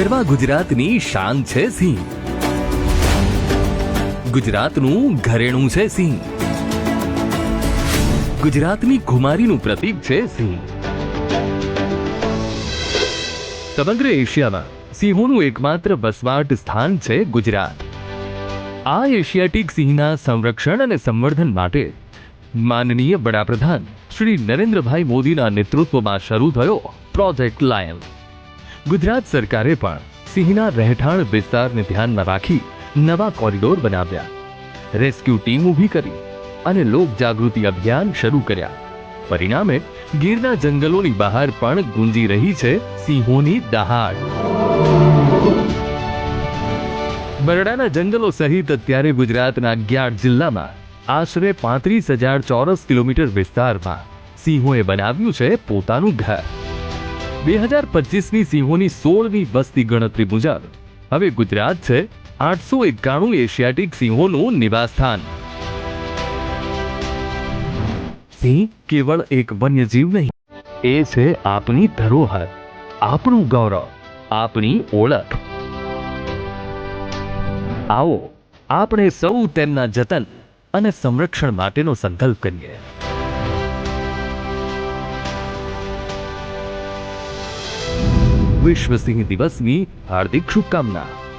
ગરવા ગુજરાતની શાન છે સિંહ. ગુજરાતનું ઘરેણું છે સિંહ. ગુજરાતની ખુમારીનું પ્રતીક છે સિંહ. સમગ્ર એશિયામાં સિંહોનું એકમાત્ર વસવાટ સ્થાન છે ગુજરાત. આ એશિયાટિક સિંહના સંરક્ષણ અને સંવર્ધન માટે માનનીય વડાપ્રધાન શ્રી નરેન્દ્રભાઈ મોદીના નેતૃત્વમાં શરૂ થયો પ્રોજેક્ટ લાયન ગુજરાત સરકારે પણ સિંહના રહેઠાણ વિસ્તારને ધ્યાનમાં રાખી નવા કોરિડોર બનાવ્યા. રેસ્ક્યુ ટીમ ઊભી કરી અને લોક જાગૃતિ અભિયાન શરૂ કર્યા. પરિણામે ગીરના જંગલોની બહાર પણ ગુંજી રહી છે સિંહોની દહાડ. બરડાના જંગલો સહિત અત્યારે ગુજરાતના અગિયાર જિલ્લામાં આશરે પાંત્રીસ હજાર ચોરસ કિલોમીટર વિસ્તારમાં સિંહોએ બનાવ્યું છે પોતાનું ઘર. બે હજાર પચીસની સિંહોની સોળમી વસ્તી ગણતરી મુજબ હવે ગુજરાત છે આઠસો એકાણું એશિયાટિક સિંહોનું નિવાસસ્થાન. સિંહ કેવળ એક વન્યજીવ નહીં, એ છે આપની ધરોહર, આપણું ગૌરવ આપણી ઓળખ. આવો, આપણે સૌ તેમના જતન અને સંરક્ષણ માટેનો સંકલ્પ કરીએ. વિશ્વ સિંહ દિવસની હાર્દિક શુભકામના.